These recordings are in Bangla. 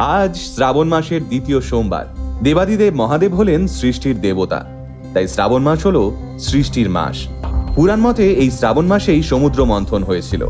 আজ শ্রাবণ মাসের দ্বিতীয় সোমবার। দেবাদিদেব মহাদেব হলেন সৃষ্টির দেবতা। তাই শ্রাবণ মাস হল সৃষ্টির মাস। পুরাণ মতে এই শ্রাবণ মাসেই সমুদ্র মন্থন হয়েছিল।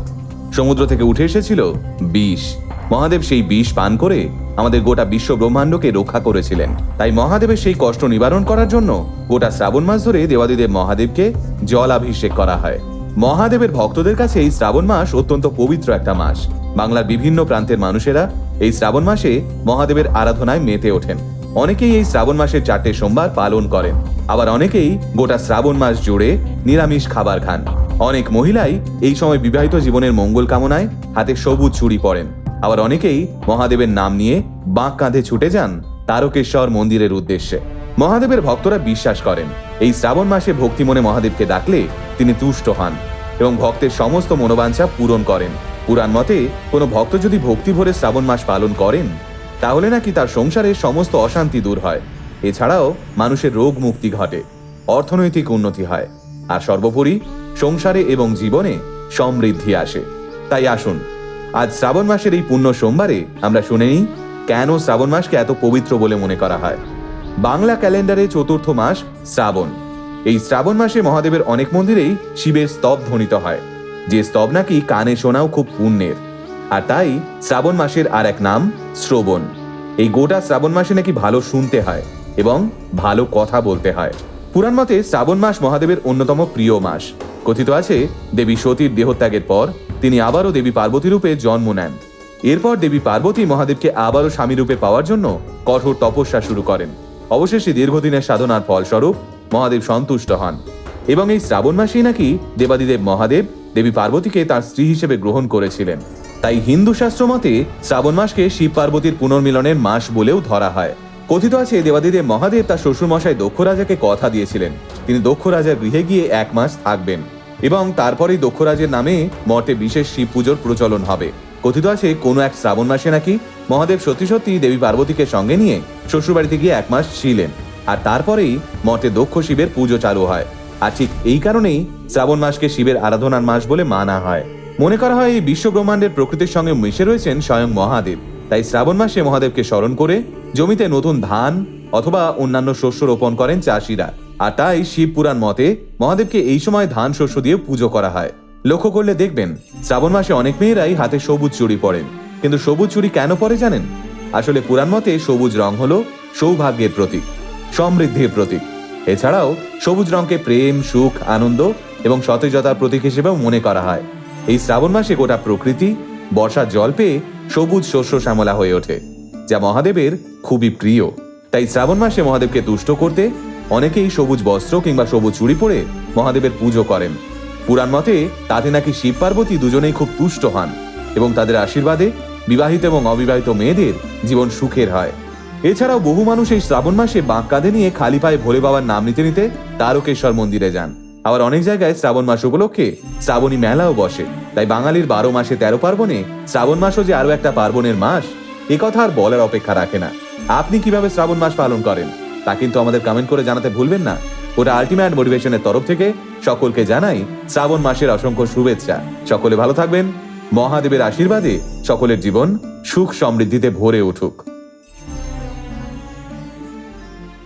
সমুদ্র থেকে উঠে এসেছিল বিষ। মহাদেব সেই বিষ পান করে আমাদের গোটা বিশ্ব ব্রহ্মাণ্ডকে রক্ষা করেছিলেন। তাই মহাদেবের সেই কষ্ট নিবারণ করার জন্য গোটা শ্রাবণ মাস ধরে দেবাদিদেব মহাদেবকে জল জলাভিষেক করা হয়। মহাদেবের ভক্তদের কাছে এই শ্রাবণ মাস অত্যন্ত পবিত্র একটা মাস। বাংলার বিভিন্ন প্রান্তের মানুষেরা এই শ্রাবণ মাসে মহাদেবের আরাধনায় মেতে ওঠেন। অনেকেই এই শ্রাবণ মাসের চারটে সোমবার পালন করেন। আবার অনেকেই গোটা শ্রাবণ মাস জুড়ে নিরামিষ খাবার খান। অনেক মহিলাই এই সময় বিবাহিত জীবনের মঙ্গল কামনায় হাতে সবুজ চুড়ি পরেন। আবার অনেকেই মহাদেবের নাম নিয়ে বাঁক কাঁধে ছুটে যান তারকেশ্বর মন্দিরের উদ্দেশ্যে। মহাদেবের ভক্তরা বিশ্বাস করেন, এই শ্রাবণ মাসে ভক্তি মনে মহাদেবকে ডাকলে তিনি তুষ্ট হন এবং ভক্তের সমস্ত মনোবাঞ্ছা পূরণ করেন। পুরাণ মতে, কোনো ভক্ত যদি ভক্তি ভরে শ্রাবণ মাস পালন করেন, তাহলে নাকি তার সংসারে সমস্ত অশান্তি দূর হয়। এছাড়াও মানুষের রোগ মুক্তি ঘটে, অর্থনৈতিক উন্নতি হয়, আর সর্বোপরি সংসারে এবং জীবনে সমৃদ্ধি আসে। তাই আসুন, আজ শ্রাবণ মাসের এই পুণ্য সোমবারে আমরা শুনে নিই, কেন শ্রাবণ মাসকে এত পবিত্র বলে মনে করা হয়। বাংলা ক্যালেন্ডারে চতুর্থ মাস শ্রাবণ। এই শ্রাবণ মাসে মহাদেবের অনেক মন্দিরেই শিবের স্তব ধ্বনিত হয়। যে স্তব নাকি কানে শোনাও খুব পুণ্যের। আর তাই শ্রাবণ মাসের আর এক নাম, শ্রবণ। এই গোটা শ্রাবণ মাসে নাকি ভালো শুনতে হয় এবং ভালো কথা বলতে হয়। পুরাণ মতে শ্রাবণ মাস মহাদেবের অন্যতম প্রিয় মাস। কথিত আছে, দেবী সতীর দেহত্যাগের পর তিনি আবারও দেবী পার্বতী রূপে জন্ম নেন। এরপর দেবী পার্বতী মহাদেবকে আবারও স্বামী রূপে পাওয়ার জন্য কঠোর তপস্যা শুরু করেন। অবশেষে দীর্ঘদিনের সাধনার ফলস্বরূপ মহাদেব সন্তুষ্ট হন। এবং এই শ্রাবণ মাসেই নাকি দেবাদিদেব মহাদেব দেবী পার্বতীকে তার স্ত্রী হিসেবে গ্রহণ করেছিলেন। তাই হিন্দু শাস্ত্র মতে শ্রাবণ মাসকে শিব পার্বতীর পুনর্মিলনের মাস বলেও ধরা হয়। কথিত আছে, দেবাদিদেব মহাদেব তার শ্বশুরমশাই দক্ষ রাজাকে কথা দিয়েছিলেন। তিনি দক্ষ রাজার গৃহে গিয়ে এক মাস থাকবেন এবং তারপরেই দক্ষরাজের নামে মঠে বিশেষ শিব পুজোর প্রচলন হবে। কথিত আছে, কোনো এক শ্রাবণ মাসে নাকি মহাদেব সত্যি সত্যি দেবী পার্বতীকে সঙ্গে নিয়ে শ্বশুরবাড়িতে গিয়ে এক মাস ছিলেন। আর তারপরেই মঠে দক্ষ শিবের পুজো চালু হয়। আর ঠিক এই কারণেই শ্রাবণ মাসকে শিবের আরাধনার মাস বলে মানা হয়। মনে করা হয় এই বিশ্ব ব্রহ্মাণ্ডের প্রকৃতির সঙ্গে মিশে রয়েছেন স্বয়ং মহাদেব। তাই শ্রাবণ মাসে মহাদেবকে স্মরণ করে জমিতে নতুন ধান অথবা অন্যান্য শস্য রোপণ করেন চাষিরা। আর তাই শিব পুরাণ মতে মহাদেবকে এই সময় ধান শস্য দিয়ে পুজো করা হয়। লক্ষ্য করলে দেখবেন, শ্রাবণ মাসে অনেক মেয়েরাই হাতে সবুজ চুড়ি পরেন। কিন্তু সবুজ চুড়ি কেন পরে জানেন? আসলে পুরাণ মতে সবুজ রং হলো সৌভাগ্যের প্রতীক, সমৃদ্ধির প্রতীক। এছাড়াও সবুজ রঙকে প্রেম, সুখ, আনন্দ এবং সতেজতার প্রতীক হিসেবেও মনে করা হয়। এই শ্রাবণ মাসে গোটা প্রকৃতি বর্ষার জল পেয়ে সবুজ শস্য শ্যামলা হয়ে ওঠে, যা মহাদেবের খুবই প্রিয়। তাই শ্রাবণ মাসে মহাদেবকে তুষ্ট করতে অনেকেই সবুজ বস্ত্র কিংবা সবুজ চুড়ি পরে মহাদেবের পুজো করেন। পুরাণ মতে তাতে নাকি শিব পার্বতী দুজনেই খুব তুষ্ট হন এবং তাদের আশীর্বাদে বিবাহিত এবং অবিবাহিত মেয়েদের জীবন সুখের হয়। এছাড়াও বহু মানুষ এই শ্রাবণ মাসে বাঁক কাঁধে নিয়ে খালি পায়ে ভোলে বাবার নাম নিতে নিতে তারকেশ্বর মন্দিরে যান। আবার অনেক জায়গায় শ্রাবণ মাস উপলক্ষে শ্রাবণী মেলাও বসে। তাই বাঙালির বারো মাসে তেরো পার্বণে শ্রাবণ মাসও যে আরও একটা পার্বণের মাস, এ কথা আর বলার অপেক্ষা রাখে না। আপনি কীভাবে শ্রাবণ মাস পালন করেন, তা কিন্তু আমাদের কমেন্ট করে জানাতে ভুলবেন না। ওটা আলটিমেট মোটিভেশনের তরফ থেকে সকলকে জানাই শ্রাবণ মাসের অসংখ্য শুভেচ্ছা। সকলে ভালো থাকবেন। মহাদেবের আশীর্বাদে সকলের জীবন সুখ সমৃদ্ধিতে ভরে উঠুক।